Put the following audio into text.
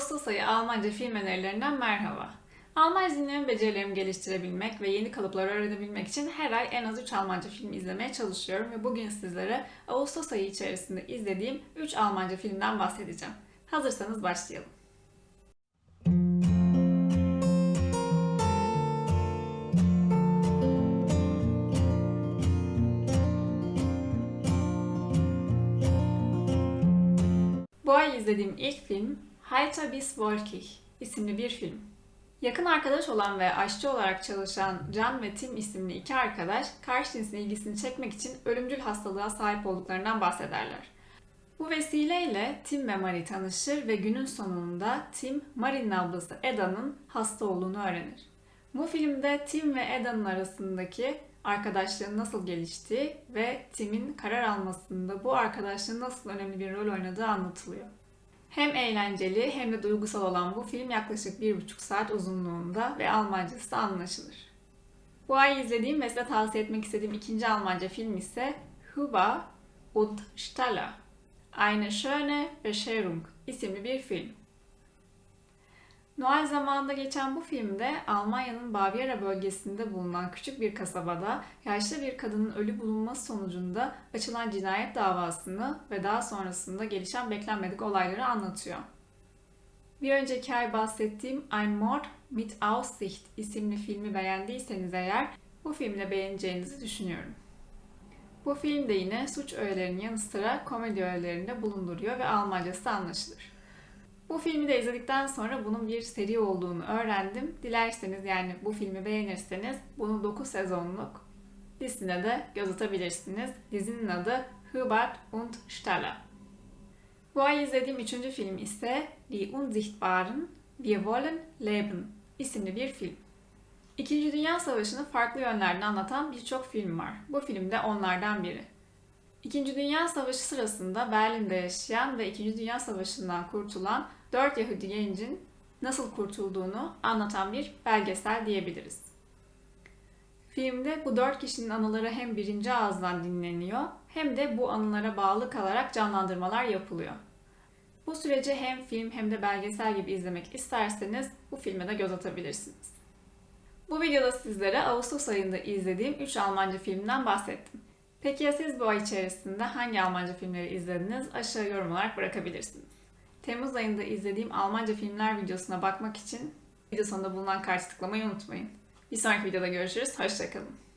Ağustos ayı Almanca film önerilerinden merhaba. Almanca dinleme becerilerimi geliştirebilmek ve yeni kalıplar öğrenebilmek için her ay en az 3 Almanca film izlemeye çalışıyorum ve bugün sizlere Ağustos ayı içerisinde izlediğim 3 Almanca filmden bahsedeceğim. Hazırsanız başlayalım. Bu ay izlediğim ilk film Heiter bis Wolkig isimli bir film. Yakın arkadaş olan ve aşçı olarak çalışan Can ve Tim isimli iki arkadaş karşı cinsin ilgisini çekmek için ölümcül hastalığa sahip olduklarından bahsederler. Bu vesileyle Tim ve Marie tanışır ve günün sonunda Tim, Marie'nin ablası Eda'nın hasta olduğunu öğrenir. Bu filmde Tim ve Eda'nın arasındaki arkadaşlığın nasıl geliştiği ve Tim'in karar almasında bu arkadaşlığın nasıl önemli bir rol oynadığı anlatılıyor. Hem eğlenceli hem de duygusal olan bu film yaklaşık bir buçuk saat uzunluğunda ve Almancası da anlaşılır. Bu ay izlediğim ve size tavsiye etmek istediğim ikinci Almanca film ise Huber und Staller. Eine schöne Bescherung isimli bir film. Noel zamanında geçen bu filmde Almanya'nın Bavyera bölgesinde bulunan küçük bir kasabada yaşlı bir kadının ölü bulunması sonucunda açılan cinayet davasını ve daha sonrasında gelişen beklenmedik olayları anlatıyor. Bir önceki ay bahsettiğim Ein Mord mit Aussicht isimli filmi beğendiyseniz eğer bu filmi de beğeneceğinizi düşünüyorum. Bu film de yine suç öğelerinin yanı sıra komedi öğelerinde de bulunduruyor ve Almancası anlaşılır. Bu filmi de izledikten sonra bunun bir seri olduğunu öğrendim. Dilerseniz yani bu filmi beğenirseniz bunu 9 sezonluk dizisine de göz atabilirsiniz. Dizinin adı Hubert und Staller. Bu ay izlediğim üçüncü film ise Die Unsichtbaren, Wir wollen leben isimli bir film. İkinci Dünya Savaşı'nı farklı yönlerden anlatan birçok film var. Bu film de onlardan biri. İkinci Dünya Savaşı sırasında Berlin'de yaşayan ve İkinci Dünya Savaşı'ndan kurtulan 4 Yahudi gencin nasıl kurtulduğunu anlatan bir belgesel diyebiliriz. Filmde bu dört kişinin anıları hem birinci ağızdan dinleniyor hem de bu anılara bağlı kalarak canlandırmalar yapılıyor. Bu süreci hem film hem de belgesel gibi izlemek isterseniz bu filme de göz atabilirsiniz. Bu videoda sizlere Ağustos ayında izlediğim 3 Almanca filmden bahsettim. Peki ya siz bu ay içerisinde hangi Almanca filmleri izlediniz? Aşağı yorum olarak bırakabilirsiniz. Temmuz ayında izlediğim Almanca filmler videosuna bakmak için video sonunda bulunan kartı tıklamayı unutmayın. Bir sonraki videoda görüşürüz. Hoşçakalın.